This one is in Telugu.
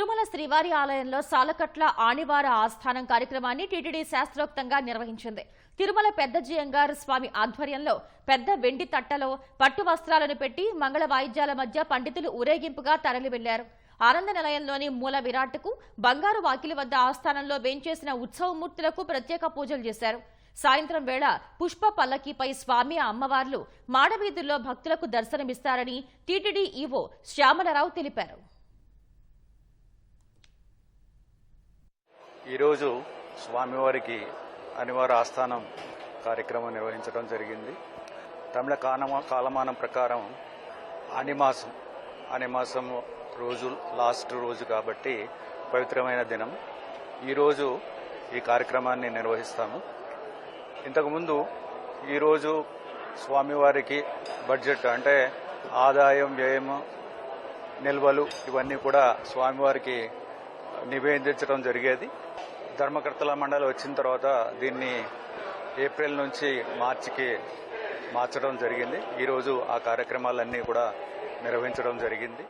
తిరుమల శ్రీవారి ఆలయంలో సాలకట్ల ఆణివార ఆస్థానం కార్యక్రమాన్ని టీటీడీ శాస్త్రోక్తంగా నిర్వహించింది. తిరుమల పెద్ద జియంగారు స్వామి ఆధ్వర్యంలో పెద్ద వెండి తట్టలో పట్టు వస్త్రాలను పెట్టి మంగళ వాయిద్యాల మధ్య పండితులు ఊరేగింపుగా తరలి వెళ్ళారు ఆనంద నిలయంలోని మూల విరాట్కు బంగారు వాకిలి వద్ద ఆస్థానంలో వేంచేసిన ఉత్సవమూర్తులకు ప్రత్యేక పూజలు చేశారు. సాయంత్రం వేళ పుష్ప పల్లకీపై స్వామి అమ్మవార్లు మాడవీధుల్లో భక్తులకు దర్శనమిస్తారని టీటీడీ ఈవో శ్యామలరావు తెలిపారు. ఈరోజు స్వామివారికి అనివార్య ఆస్థానం కార్యక్రమం నిర్వహించడం జరిగింది. తమిళ కాలమా కాలమానం ప్రకారం అనిమాసం అనిమాసం రోజు లాస్ట్ రోజు కాబట్టి పవిత్రమైన దినం. ఈరోజు ఈ కార్యక్రమాన్ని నిర్వహిస్తాము. ఇంతకుముందు ఈరోజు స్వామివారికి బడ్జెట్ అంటే ఆదాయం వ్యయం నిల్వలు ఇవన్నీ కూడా స్వామివారికి నివేదించడం జరిగేది. ధర్మకర్తల మండలి వచ్చిన తర్వాత దీన్ని ఏప్రిల్ నుంచి మార్చికి మార్చడం జరిగింది. ఈరోజు ఆ కార్యక్రమాలన్నీ కూడా నిర్వహించడం జరిగింది.